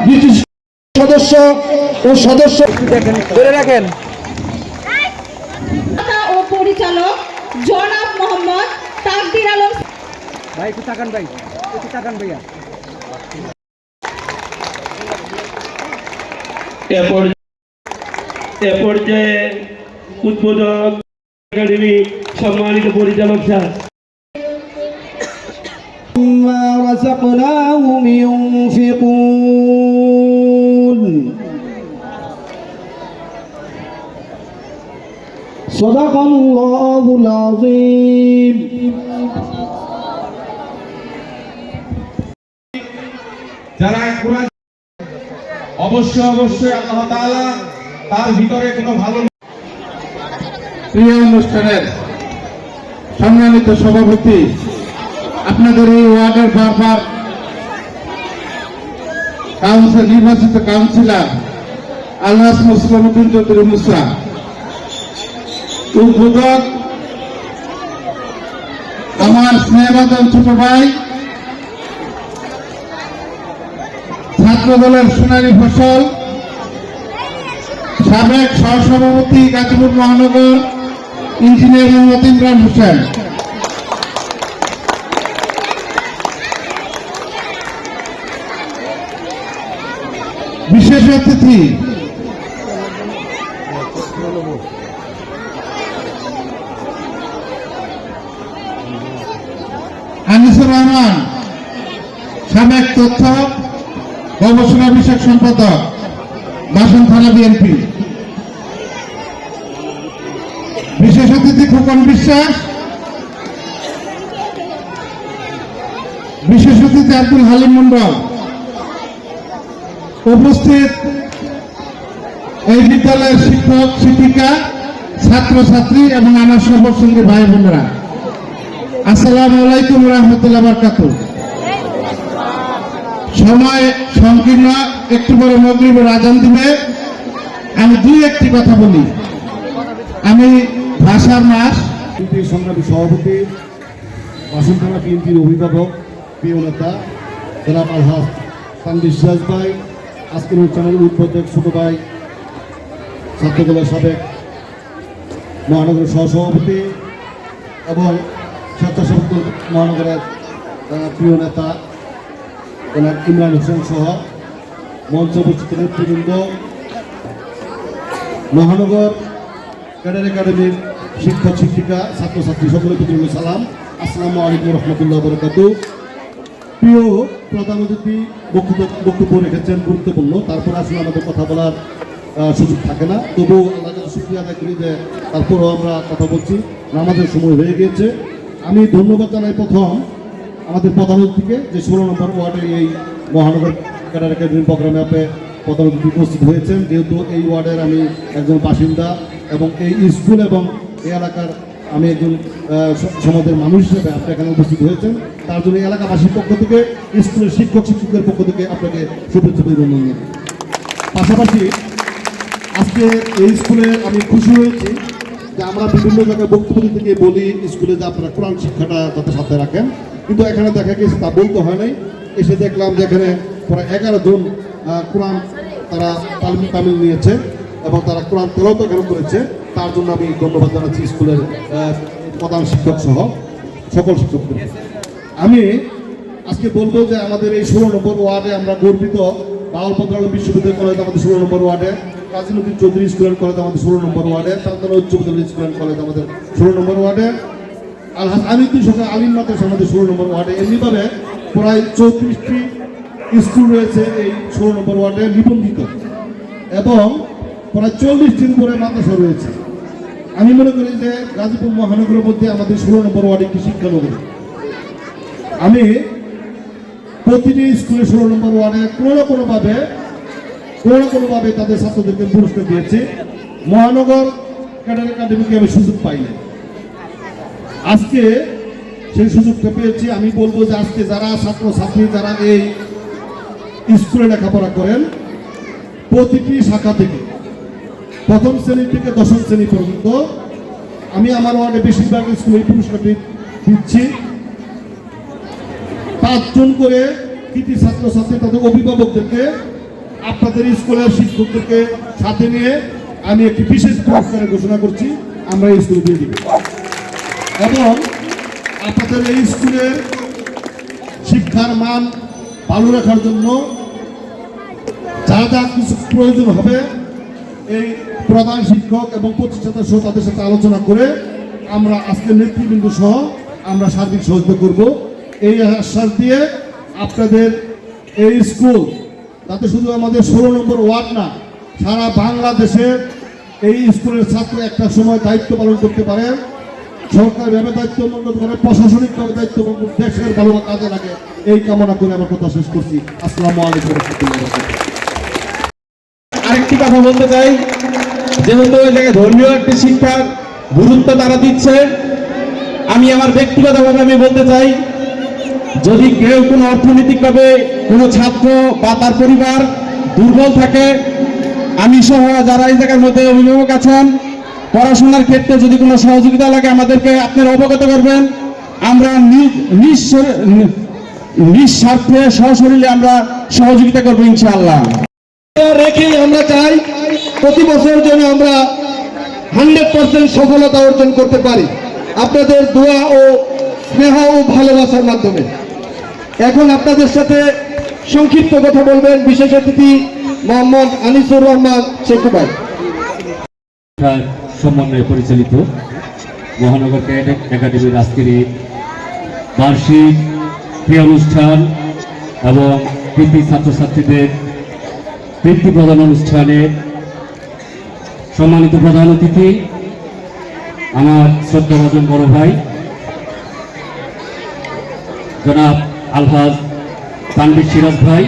British সদস্য ও সদস্য ধরে রাখেন নেতা ও পরিচালক জনাব মোহাম্মদ তাকদির আলম ভাই একটু তাকান ভাই একটু তাকান ভাইয়া এ পর্যায়ে- এ পর্যায়ে উদ্বোধক একাডেমি সম্মানিত পরিচালক স্যার ما رزقناهم ينفقون صدق الله العظيم যারা কোরআন অবশ্যই অবশ্যই আল্লাহ তাআলা তার ভিতরে কোনো ভালো প্রিয় অনুষ্ঠানের সম্মানিত সভাপতি আপনাদের এই ওয়ার্ডের বারবার কাউন্সিল নির্বাচিত কাউন্সিলর আলহাস মুসলিম উদ্দিন চৌধুরী মুসা উদ্বোধক আমার স্নেহবাদন ছোট ভাই ছাত্র দলের সোনালী ফসল, সাবেক সহসভাপতি গাজীপুর মহানগর ইঞ্জিনিয়ার মোহাম্মদ হোসেন। বিশেষ অতিথি আনিসুর রহমান, সাবেক তথ্য গবেষণা বিষয়ক সম্পাদক, বাসন থানা বিএনপি। বিশেষ অতিথি খোকন বিশ্বাস, বিশেষ অতিথি আব্দুল হালিম মন্ডল উপস্থিত এই বিদ্যালয়ের শিক্ষক, শিক্ষিকা, ছাত্রছাত্রী এবং আমার সফর সঙ্গে ভাই বোনেরা। আসসালামু আলাইকুম রহমতুল্লাহ বারকাতুহ সময় সংকীর্ণ, একটু পরে মগরিবের আজান দিবে। আমি দুই একটি কথা বলি। আমি ভাষার মাস। সংগ্রামী সভাপতি বাসন থানা বিএনপির অভিভাবক, প্রিয় নেতা, জনাব আলহাজ তানবির সিরাজ ভাই, আজকের অনুষ্ঠানের উদ্বোধক ছোট ভাই, ছাত্রদলের সাবেক মহানগরের সহসভাপতি এবং স্বেচ্ছাসেবক মহানগরের প্রিয় নেতা জনাব ইমরান হোসেন সহ মঞ্চ উপস্থিত নেতৃবৃন্দ, মহানগর ক্যাডার একাডেমির শিক্ষক, শিক্ষিকা, ছাত্রছাত্রী প্রতি রইল সালাম। আসসালামু আলাইকুম রহমতুল্লাহ বরকাত। প্রিয় প্রধান অতিথি বক্তব্য বক্তব্য রেখেছেন গুরুত্বপূর্ণ, তারপর আসলে আমাদের কথা বলার সুযোগ থাকে না। তবুও আল্লাহ কাছে শুক্রিয়া আদায় করি যে তারপরও আমরা কথা বলছি। আমাদের সময় হয়ে গিয়েছে। আমি ধন্যবাদ জানাই প্রথম আমাদের প্রধান অতিথিকে যে ষোলো নম্বর ওয়ার্ডের এই মহানগর ক্যাডার একাডেমি প্রোগ্রামে আপনি প্রধান অতিথি উপস্থিত হয়েছেন যেহেতু এই ওয়ার্ডের আমি একজন বাসিন্দা এবং এই স্কুল এবং এই এলাকার আমি একজন সমাজের মানুষ হিসেবে আপনি এখানে উপস্থিত হয়েছেন তার জন্য এলাকাবাসীর পক্ষ থেকে, স্কুলের শিক্ষক শিক্ষকদের পক্ষ থেকে আপনাকে শুভেচ্ছা অভিনন্দন। পাশাপাশি আজকে এই স্কুলে আমি খুশি হয়েছি যে আমরা বিভিন্ন জায়গায় বক্তব্য থেকে বলি, স্কুলে যে আপনারা কোরআন শিক্ষাটা যাতে সাথে রাখেন, কিন্তু এখানে দেখা গেছে তা বলতে হয় নাই। এসে দেখলাম যে এখানে প্রায় এগারো জন কোরআন তারা তালিম তামিল নিয়েছে এবং তারা কোরআন তেলত এখানে করেছে। তার জন্য আমি ধন্যবাদ জানাচ্ছি স্কুলের প্রধান শিক্ষক সহ, সকল শিক্ষকদের। আমি আজকে বলব যে আমাদের এই ষোলো নম্বর ওয়ার্ডে আমরা গর্বিত, বাউল বিশ্ববিদ্যালয় আমাদের ষোলো নম্বর ওয়ার্ডে। কাজী নদী চৌধুরী স্কুল অ্যান্ড কলেজ আমাদের ষোলো নম্বর ওয়ার্ডে চান্দনা উচ্চ বিদ্যালয় স্কুল অ্যান্ড কলেজ আমাদের ষোলো নম্বর ওয়ার্ডে আলহাজ আলিউদ্দিন সরকার আলিম মাদ্রাস আমাদের ষোলো নম্বর ওয়ার্ডে। এমনিভাবে প্রায় চৌত্রিশটি স্কুল রয়েছে এই ষোলো নম্বর ওয়ার্ডে নিবন্ধিত। এবং প্রায় চল্লিশটির উপরে মাদ্রাসা রয়েছে। আমি মনে করি যে গাজীপুর মহানগরের মধ্যে আমাদের ষোলো নম্বর ওয়ার্ড একটি শিক্ষানগরী। আমি প্রতিটি স্কুলে ষোলো নম্বর ওয়ার্ডে কোনো না কোনোভাবে কোনোভাবে তাদের ছাত্রদেরকে পুরস্কার দিয়েছি। মহানগর ক্যাডার একাডেমিকে আমি সুযোগ পাইনি আজকে সেই সুযোগটা পেয়েছি। আমি বলব যে আজকে যারা ছাত্র ছাত্রী যারা এই স্কুলে লেখাপড়া করেন, প্রতিটি শাখা থেকে, প্রথম শ্রেণি থেকে দশম শ্রেণি পর্যন্ত আমি আমার ওয়ার্ডে বেশিরভাগ স্কুলে পুরস্কারটি দিচ্ছি। পাঁচজন করে কৃতি ছাত্রছাত্রী, তাদের অভিভাবকদেরকে আপনাদের স্কুলের শিক্ষকদেরকে সাথে নিয়ে আমি একটি বিশেষ পুরস্কারের ঘোষণা করছি, আমরা এই স্কুলে দিয়ে দিব। এবং আপনাদের এই স্কুলের শিক্ষার মান ভালো রাখার জন্য যা যা কিছু প্রয়োজন হবে, এই প্রধান শিক্ষক এবং প্রতিষ্ঠাতা সহ তাদের সাথে আলোচনা করে আমরা আজকে নেতৃবৃন্দ সহ আমরা সার্বিক সহযোগিতা করব। এই আশ্বাস দিয়ে আপনাদের এই স্কুল তাতে শুধু আমাদের ষোলো নম্বর ওয়ার্ড না, সারা বাংলাদেশের এই স্কুলের ছাত্র একটা সময় দায়িত্ব পালন করতে পারে। সরকারিভাবে দায়িত্ব পালন করে পারে প্রশাসনিকভাবে দায়িত্ব দেশের ভালো কাজে লাগে। এই কামনা করে আমার কথা শেষ করছি। আসসালামু আলাইকুম আরেকটি কথা বলতে চাই, যেহেতু জায়গায় ধর্মীয় একটি শিক্ষার গুরুত্ব তারা দিচ্ছে, আমি আমার ব্যক্তিগতভাবে আমি বলতে চাই যদি কেউ কোনো অর্থনৈতিকভাবে কোনো ছাত্র বা তার পরিবার দুর্বল থাকে, আমি সহ যারা এই জায়গার মধ্যে অভিভাবক আছেন, পড়াশোনার ক্ষেত্রে যদি কোনো সহযোগিতা লাগে আমাদেরকে, আপনারা অবগত করবেন। আমরা নিঃস্বার্থে সশরীরে আমরা সহযোগিতা করব ইনশাআল্লাহ। রেখে আমরা চাই প্রতি বছর যেন আমরা হান্ড্রেড পার্সেন্ট সফলতা অর্জন করতে পারি। আপনাদের দোয়া ও স্নেহ ও ভালোবাসার মাধ্যমে। এখন আপনাদের সাথে সংক্ষিপ্ত কথা বলবেন বিশেষ অতিথি মোহাম্মদ আনিসুর রহমান ভাই সমন্বয়ে পরিচালিত মহানগর ক্যাডেট একাডেমির আজকের এই বার্ষিক ক্রিয়া অনুষ্ঠান এবং কৃতি ছাত্রছাত্রীদের বৃত্তি প্রদান অনুষ্ঠানে সম্মানিত প্রধান অতিথি, আমার শ্রদ্ধাভাজন বড় ভাই, জনাব আলহাজ তানবির সিরাজ ভাই।